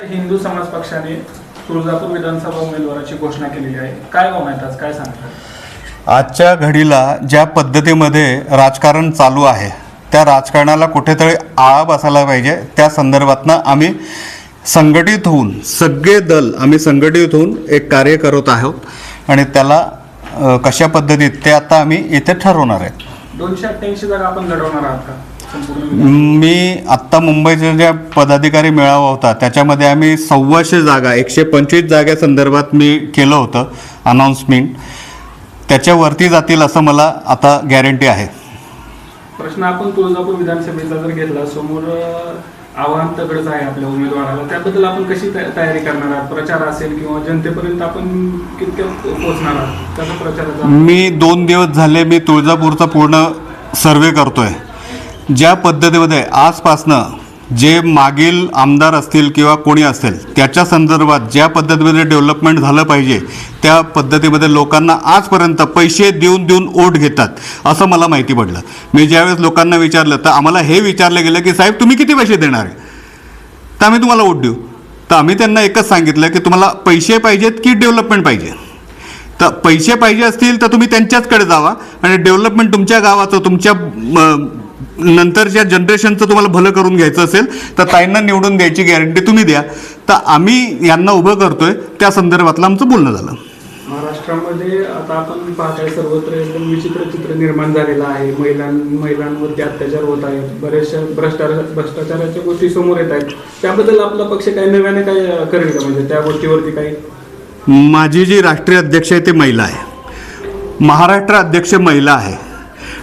हिंदू समाज पक्षाने तुळजापूर विधानसभा उमेदवाराची घोषणा केलेली आहे. काय आज? काय सांगतात? आजच्या घडीला ज्या पद्धतीमध्ये राजकारण चालू आहे त्या राजकारणाला कुठेतरी आळा बसायला पाहिजे. त्या संदर्भातनं आम्ही संघटित होऊन सगळे दल आम्ही संघटित होऊन एक कार्य करत आहोत. आणि त्याला कशा पद्धतीत ते आता आम्ही इथे ठरवणार आहे दोनशे अठ्ठ्याऐंशी जागा आपण लढवणार आहात का? मी आत्ता मुंबईचा ज्या पदाधिकारी मेळावा होता त्याच्यामध्ये आम्ही सव्वाशे जागा एकशे पंचवीस जागेसंदर्भात मी केलं होतं अनाऊन्समेंट त्याच्यावरती जातील असं मला आता गॅरंटी आहे. प्रश्न आपण तुळजापूर विधानसभेचा जर घेतला समोर आव्हान तगडच आहे आपल्या उमेदवाराला त्याबद्दल आपण कशी तया- तयारी करणार आहात? प्रचार असेल किंवा जनतेपर्यंत आपण कितक्या पोहोचणार आहात? त्याचा प्रचाराचा मी दोन दिवस झाले मी तुळजापूरचा पूर्ण सर्वे करतोय. ज्या पद्धतीमध्ये आजपासनं जे मागील आमदार असतील किंवा कोणी असेल त्याच्या संदर्भात ज्या पद्धतीमध्ये डेव्हलपमेंट झालं पाहिजे त्या पद्धतीमध्ये लोकांना आजपर्यंत पैसे देऊन देऊन ओट घेतात असं मला माहिती पडलं. मी ज्यावेळेस लोकांना विचारलं तर आम्हाला हे विचारलं गेलं की साहेब तुम्ही किती पैसे देणार आहे? तर आम्ही तुम्हाला वोट देऊ. तर आम्ही त्यांना एकच सांगितलं की तुम्हाला पैसे पाहिजेत की डेव्हलपमेंट पाहिजे? तर पैसे पाहिजे असतील तर तुम्ही त्यांच्याचकडे जावा आणि डेव्हलपमेंट तुमच्या गावाचं तुमच्या नंतरच्या जनरेशनचं तुम्हाला भलं करून घ्यायचं असेल तर ताईंना निवडून द्यायची गॅरंटी तुम्ही द्या. तर आम्ही यांना उभं करतोय. त्या संदर्भातलं आमचं बोलणं झालं. महाराष्ट्रामध्ये आता आपण पाहताय सर्वत्र एकदम विचित्र चित्र निर्माण झालेलं आहे. महिलां महिलांवरती अत्याचार होत आहेत. बऱ्याचशा भ्रष्टाचार भ्रष्टाचाराच्या गोष्टी समोर येत आहेत. त्याबद्दल आपला पक्ष काही नव्याने काय करेल का? म्हणजे त्या गोष्टीवरती काही? माझी जी राष्ट्रीय अध्यक्ष आहे ते महिला आहे. महाराष्ट्र अध्यक्ष महिला आहे.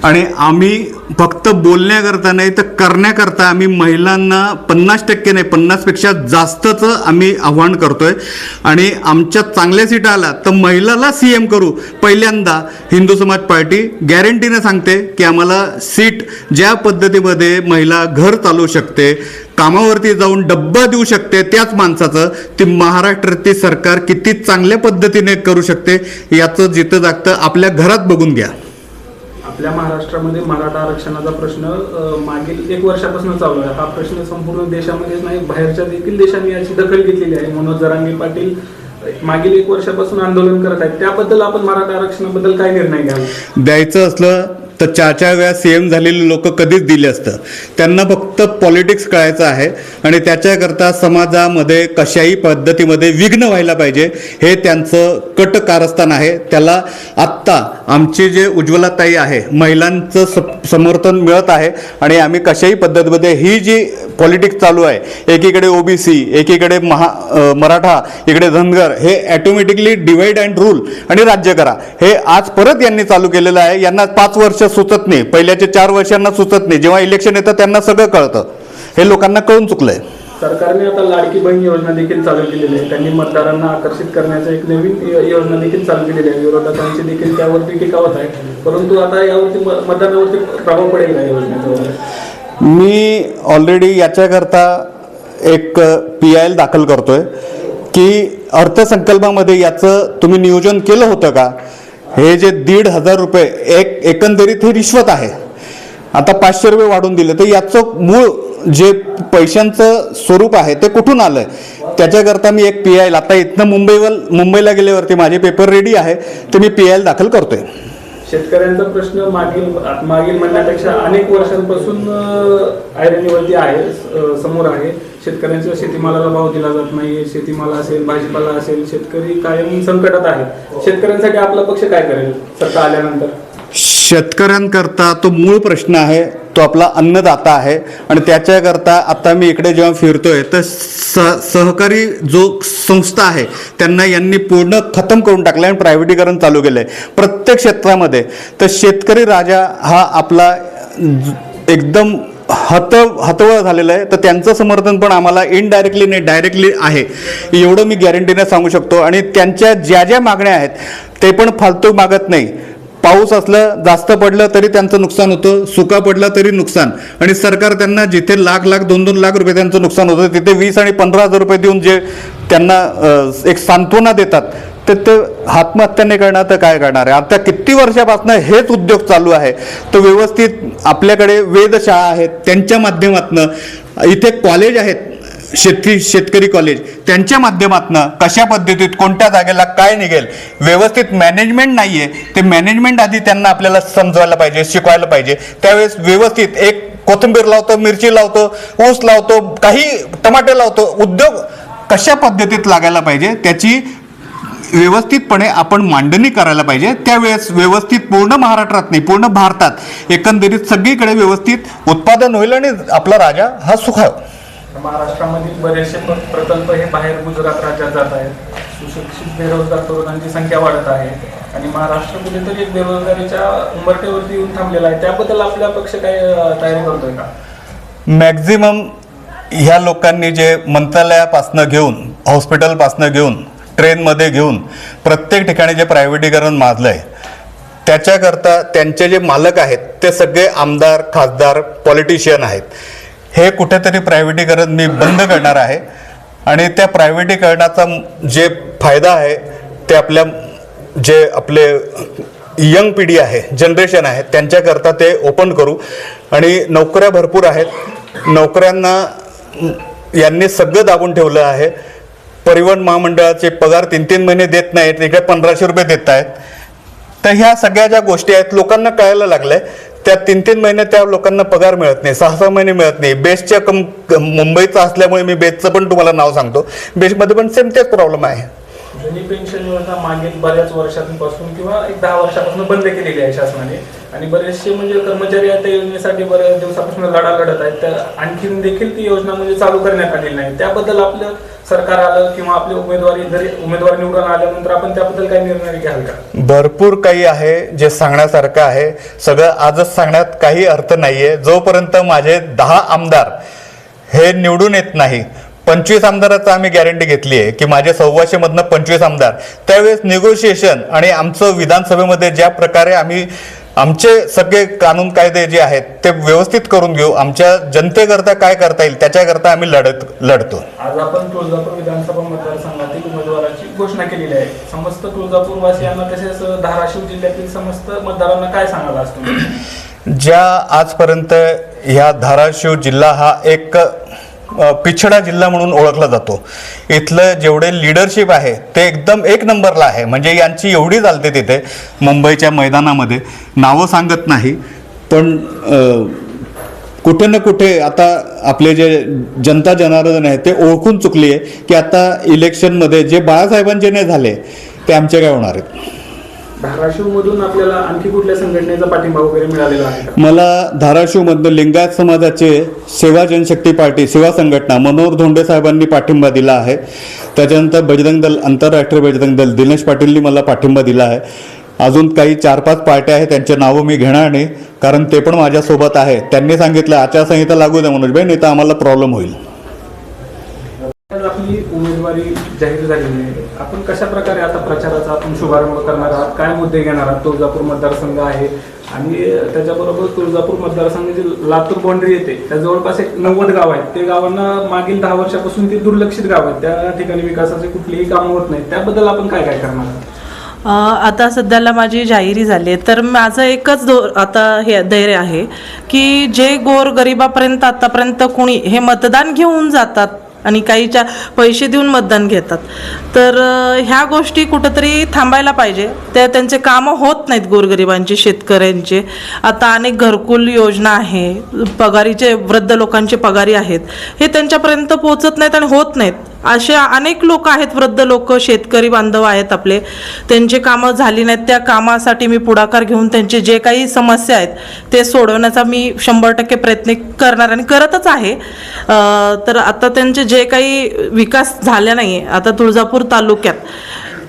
आणि आम्ही फक्त बोलण्याकरता नाही तर करण्याकरता आम्ही महिलांना पन्नास टक्के नाही पन्नासपेक्षा जास्तचं आम्ही आव्हान करतोय. आणि आमच्या चांगल्या सीटा आल्या तर महिलाला सी एम करू. पहिल्यांदा हिंदू समाज पार्टी गॅरंटीने सांगते की आम्हाला सीट ज्या पद्धतीमध्ये महिला घर चालवू शकते कामावरती जाऊन डब्बा देऊ शकते त्याच माणसाचं ती महाराष्ट्रातील सरकार किती चांगल्या पद्धतीने करू शकते याचं जिथं जागतं आपल्या घरात बघून घ्या. आपल्या महाराष्ट्रामध्ये मराठा आरक्षणाचा प्रश्न अ, मागील एक वर्षापासून चालू आहे. हा प्रश्न संपूर्ण देशामध्येच नाही बाहेरच्या देखील देशांनी याची दखल घेतलेली आहे. मनोज जरांगे पाटील अ, मागील एक वर्षापासून आंदोलन करत आहेत. त्याबद्दल आपण मराठा आरक्षणाबद्दल काय निर्णय घ्यावा द्यायचं असलं तर चार चार वेळा सी एम झालेले लोक कधीच दिले असतं. त्यांना फक्त पॉलिटिक्स कळायचं आहे आणि त्याच्याकरता समाजामध्ये कशाही पद्धतीमध्ये विघ्न व्हायला पाहिजे हे त्यांचं कट कारस्थान आहे. त्याला आत्ता आमची जे उज्ज्वलाताई आहे महिलांचं सप समर्थन मिळत आहे आणि आम्ही कशाही पद्धतीमध्ये ही जी पॉलिटिक्स चालू आहे एकीकडे ओबीसी एकीकडे महा मराठा इकडे धनगर हे ॲटोमॅटिकली डिवाईड अँड रूल आणि राज्य करा. हे आज परत यांनी चालू केलेलं आहे. यांना पाच वर्ष सुचत नाही. पहिल्याचे चार वर्षांना सुचत नाही. जेव्हा इलेक्शन येतं त्यांना सगळं कळतं. हे लोकांना कळून चुकलं आहे सरकारने आता लाडकी बहीण योजना देखील चालू केलेली आहे. त्यांनी मतदारांना आकर्षित करण्याचा एक नवीन योजना देखील चालू केलेली आहे. विरोधकांची देखील त्यावरती टीका होत आहे. परंतु आता यावरती मतदानावरती प्रभाव पडेल या योजनेचा मी ऑलरेडी याच्याकरता एक पी आय एल दाखल करतोय की अर्थसंकल्पामध्ये याचं तुम्ही नियोजन केलं होतं का? हे जे दीड हजार रुपये एक एकंदरीत हे रिश्वत आहे. आता पाचशे रुपये वाढून दिले तर याचं मूळ जे पैशांचं स्वरूप आहे ते कुठून आलंय? त्याच्याकरता मी एक पी आयला आता इथनं मुंबईवर मुंबईला गेल्यावरती माझे पेपर रेडी आहे ते मी पी आयला दाखल करतोय. शेतकऱ्यांचा प्रश्न मागील मागील म्हणण्यापेक्षा अनेक वर्षांपासून आयरनीवरती आहे समोर आहे. शेतकऱ्यांच्या शेतीमालाला भाव दिला जात नाही शेतीमाला असेल भाजीपाला असेल शेतकरी कायम संकटात आहे शेतकऱ्यांसाठी आपला पक्ष काय करेल? सत्ता आल्यानंतर? शेतकऱ्यांकरता तो मूळ प्रश्न आहे तो आपला अन्नदाता आहे आणि त्याच्याकरता आता मी इकडे जेव्हा फिरतोय तर सह सहकारी जो संस्था आहे त्यांना यांनी पूर्ण खतम करून टाकलं आणि प्रायव्हेटीकरण चालू केलं आहे प्रत्येक क्षेत्रामध्ये तर शेतकरी राजा हा आपला एकदम हत हतवळ झालेलं आहे तर त्यांचं समर्थन पण आम्हाला इनडायरेक्टली नाही डायरेक्टली आहे. एवढं मी गॅरंटीने सांगू शकतो आणि त्यांच्या ज्या ज्या मागण्या आहेत ते पण फालतू मागत नाही. पाऊस असलं जास्त पडलं तरी त्यांचं नुकसान होतं सुका पडला तरी नुकसान. आणि सरकार त्यांना जिथे लाख लाख दोन दोन लाख रुपये त्यांचं नुकसान होतं तिथे वीस आणि पंधरा हजार रुपये देऊन जे त्यांना एक सांत्वना देतात तर ते आत्महत्या नाही करणार तर काय करणार आहे? आता किती वर्षापासून हेच उद्योग चालू आहे? तर व्यवस्थित आपल्याकडे वेधशाळा आहेत त्यांच्या माध्यमातनं इथे कॉलेज आहेत शेतकरी शेतकरी कॉलेज त्यांच्या माध्यमातनं कशा पद्धतीत कोणत्या जागेला काय निघेल व्यवस्थित मॅनेजमेंट नाही आहे ते मॅनेजमेंट आधी त्यांना आपल्याला समजवायला पाहिजे शिकवायला पाहिजे. त्यावेळेस व्यवस्थित एक कोथिंबीर लावतो मिरची लावतो ऊस लावतो काही टमाटे लावतो. उद्योग कशा पद्धतीत लागायला पाहिजे त्याची व्यवस्थितपणे आपण मांडणी करायला पाहिजे. त्यावेळेस व्यवस्थित पूर्ण महाराष्ट्रात नाही पूर्ण भारतात एकंदरीत सगळीकडे व्यवस्थित उत्पादन होईल आणि आपला राजा हा सुखाव महाराष्ट्रामधील बरेचसे प्रकल्प हे बाहेर गुजरात राज्यात जात आहेत. सुशिक्षित बेरोजगार तरुणांची संख्या वाढत आहे. आणि महाराष्ट्र कुठेतरी बेरोजगारीच्या उंबरठ्यावरती येऊन थांबलेला आहे. त्याबद्दल आपला पक्ष काय तयारी करतोय का? मॅक्झिमम ह्या लोकांनी जे मंत्रालयापासनं घेऊन हॉस्पिटलपासनं घेऊन ट्रेनमध्ये घेऊन प्रत्येक ठिकाणी जे प्रायव्हेटीकरण माजलं आहे त्याच्याकरता त्यांचे जे मालक आहेत ते सगळे आमदार खासदार पॉलिटिशियन आहेत. हे कुठेतरी प्रायव्हेटीकरण मी बंद करणार आहे. आणि त्या प्रायव्हेटीकरणाचा जे फायदा आहे ते आपल्या जे आपले यंग पिढी आहे जनरेशन आहे त्यांच्याकरता ते ओपन करू. आणि नोकऱ्या भरपूर आहेत. नोकऱ्यांना यांनी सगळं दाबून ठेवलं आहे. परिवहन महामंडळाचे पगार तीन तीन महिने देत नाहीत इकडे पंधराशे रुपये देत आहेत. तर ह्या सगळ्या ज्या गोष्टी आहेत लोकांना कळायला लागल्या. त्या तीन तीन महिने त्या लोकांना पगार मिळत नाही सहा सहा महिने मिळत नाही. बेस्टच्या कम मुंबईचं असल्यामुळे मी बेस्टचं पण तुम्हाला नाव सांगतो. बेस्टमध्ये पण सेम तेच प्रॉब्लेम आहे. जुनी पेन्शन योजना मागील बऱ्याच वर्षांपासून किंवा एक दहा वर्षापासून बंद केलेली आहे शासनाने. आणि बरेचसे म्हणजे कर्मचारी आता योजनेसाठी बऱ्याच दिवसापासून लढा लढत आहेत. तर आणखीन देखील ती योजना म्हणजे चालू करण्यात आलेली नाही. त्याबद्दल आपलं सरकार आलं किंवा आपली उमेदवारी जरी उमेदवार निवडून आल्यानंतर आपण त्याबद्दल काही निर्णय घ्याल का? भरपूर काही आहे जे सांगण्यासारखं आहे. सगळं आजच सांगण्यात काही अर्थ नाहीये. जोपर्यंत माझे दहा आमदार हे निवडून येत नाही पंचवीस आमदाराचं आम्ही गॅरंटी घेतली आहे की माझे सव्वाशे मधनं पंचवीस आमदार. त्यावेळेस निगोशिएशन आणि आमचं विधानसभेमध्ये ज्या प्रकारे आम्ही आमचे सगळे कानून कायदे जे आहेत ते व्यवस्थित करून घेऊ. आमच्या जनतेकरता काय करता येईल त्याच्याकरता आम्ही लढत लढतो. आज आपण तुळजापूर विधानसभा मतदारसंघातील उमेदवाराची घोषणा केलेली आहे. समस्त तुळजापूर वासियांना तसेच धाराशिव जिल्ह्यातील समस्त मतदारांना काय सांगाल आज तुम्ही? ज्या आजपर्यंत ह्या धाराशिव जिल्हा हा एक पिछडा जिल्हा म्हणून ओळखला जातो. इथलं जेवढे लिडरशिप आहे ते एकदम एक नंबरला आहे. म्हणजे यांची एवढी चालते तिथे मुंबईच्या मैदानामध्ये. नावं सांगत नाही पण कुठे ना कुठे आता आपले जे जनता जनार्दन आहे ते ओळखून चुकली आहे की आता इलेक्शनमध्ये जे बाळासाहेबांचे नाही झाले ते आमचे काय होणार आहेत? धाराशिवमधून आपल्याला आणखी कुठल्या संघटनेचा पाठिंबा वगैरे मिळालेला आहे मला धाराशिवमधनं लिंगायत समाजाचे सेवा जनशक्ती पार्टी सेवा संघटना मनोहर धोंडे साहेबांनी पाठिंबा दिला आहे. त्याच्यानंतर बजरंग दल आंतरराष्ट्रीय बजरंग दल दिनेश पाटीलनी मला पाठिंबा दिला आहे. अजून काही चार पाच पार्ट्या आहेत त्यांचे नावं मी घेणार नाही कारण ते पण माझ्यासोबत आहे. त्यांनी सांगितलं आचारसंहिता लागू द्या मनोजभाई नाही तर आम्हाला प्रॉब्लेम होईल. आपली उमेदवारी जाहीर झालेली आहे. आपण कशा प्रकारे आता प्रचाराचा आपण शुभारंभ करणार आहात? काय मुद्दे घेणार आहात? तुळजापूर मतदारसंघ आहे आणि त्याच्याबरोबर तुळजापूर मतदारसंघ जे लातूर बाउंड्री येते त्या जवळपास एक नव्वद गाव आहेत. ते गावांना मागील दहा वर्षापासून ते दुर्लक्षित गाव आहेत. त्या ठिकाणी विकासाचे कुठलेही कामं होत नाही. त्याबद्दल आपण काय काय करणार आहात? आता सध्याला माझी जाहिरी झाली आहे. तर माझं एकच दो आता हे धैर्य आहे की जे गोर गरिबापर्यंत आतापर्यंत कोणी हे मतदान घेऊन जातात आणि काहीच्या पैसे देऊन मतदान घेतात. तर ह्या गोष्टी कुठंतरी थांबायला पाहिजे. त्या त्यांचे कामं होत नाहीत गोरगरिबांचे शेतकऱ्यांचे. आता अनेक घरकुल योजना आहे. पगारीचे वृद्ध लोकांचे पगारी आहेत. हे त्यांच्यापर्यंत पोहोचत नाहीत आणि होत नाहीत. असे अनेक लोक आहेत वृद्ध लोक शेतकरी बांधव आहेत आपले. त्यांची कामं झाली नाहीत त्या कामासाठी मी पुढाकार घेऊन त्यांचे जे काही समस्या आहेत ते सोडवण्याचा मी शंभर टक्के प्रयत्न करणार आणि करतच आहे. तर आता त्यांचे जे काही विकास झाला नाही आता तुळजापूर तालुक्यात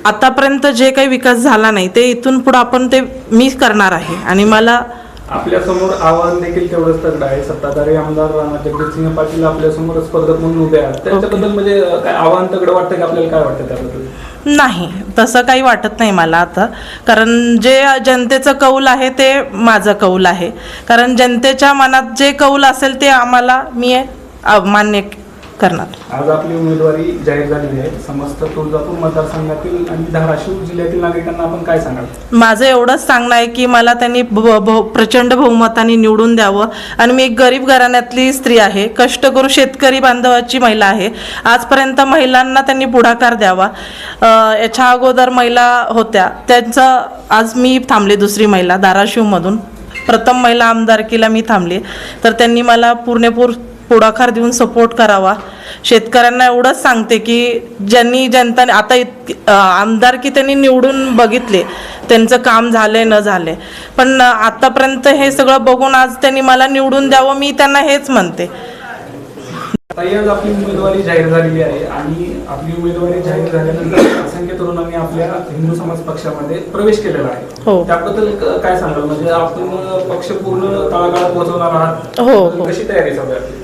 आतापर्यंत जे काही विकास झाला नाही ते इथून पुढं आपण ते मी करणार आहे. आणि मला आपल्यासमोर आव्हान देखील तेवढंच तगड आहे. सत्ताधारी आमदार राणा जगजितसिंह पाटील आपल्यासमोर स्पर्धक म्हणून उभे आहेत. त्याच्याबद्दल म्हणजे काय आव्हान तगड वाटतं की आपल्याला काय वाटतं त्याबद्दल? नाही तसं काही वाटत नाही मला आता. कारण जे जनतेचं कौल आहे ते माझं कौल आहे. कारण जनतेच्या मनात जे कौल असेल ते आम्हाला मी मान्य करणार. आज आपली उमेदवारी जाहीर झालेली आहे. समस्त तुळजापूर मतदारसंघातील आणि धाराशिव जिल्ह्यातील नागरिकांना आपण काय सांगाल? माझं एवढंच सांगणं आहे की मला त्यांनी प्रचंड बहुमताने निवडून द्यावं. आणि मी एक गरीब घराण्यातली स्त्री आहे. कष्टकरू शेतकरी बांधवाची महिला आहे. आजपर्यंत महिलांना त्यांनी पुढाकार द्यावा. याच्या अगोदर महिला होत्या. त्यांचं आज मी थांबले दुसरी महिला धाराशिवमधून. प्रथम महिला आमदारकीला मी थांबले. तर त्यांनी मला पूर्णपूर पुढाकार देऊन सपोर्ट करावा. शेतकऱ्यांना एवढंच सांगते की ज्यांनी जनता आता इत अ, आमदारकी त्यांनी निवडून बघितले. त्यांचं काम झालंय न झालंय. पण आतापर्यंत हे सगळं बघून आज त्यांनी मला निवडून द्यावं मी त्यांना हेच म्हणते. आज आपली उमेदवारी जाहीर झालेली आहे आणि आपली उमेदवारी जाहीर झाल्यानंतर असंख्य तरुणांनी आपल्या हिंदू समाज पक्षामध्ये प्रवेश केलेला आहे. हो. त्याबद्दल क- काय सांगाल? म्हणजे आपण पक्ष पूर्ण तळागाळात पोहोचवणार आहात. हो, हो. कशी तयारी सगळ्या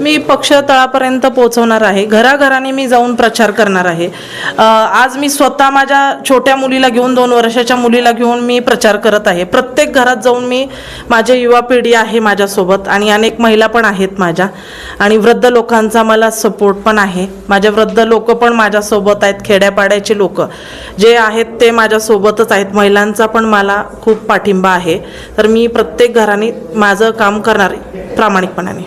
मी पक्ष तळापर्यंत पोहोचवणार आहे. घराघराने मी जाऊन प्रचार करणार आहे. आज मी स्वतः माझ्या छोट्या मुलीला घेऊन दोन वर्षाच्या मुलीला घेऊन मी प्रचार करत आहे. प्रत्येक घरात जाऊन मी माझे युवा पिढी आहे माझ्यासोबत आणि अनेक महिला पण आहेत माझ्या. आणि वृद्ध लोकांचा मला सपोर्ट पण आहे. माझे वृद्ध लोक पण माझ्यासोबत आहेत खेड्यापाड्याचे लोक. जे आहेत ते माझ्यासोबतच आहेत. महिलांचा पण मला खूप पाठिंबा आहे. तर मी प्रत्येक घराने माझं काम करणार आहे प्रामाणिकपणाने.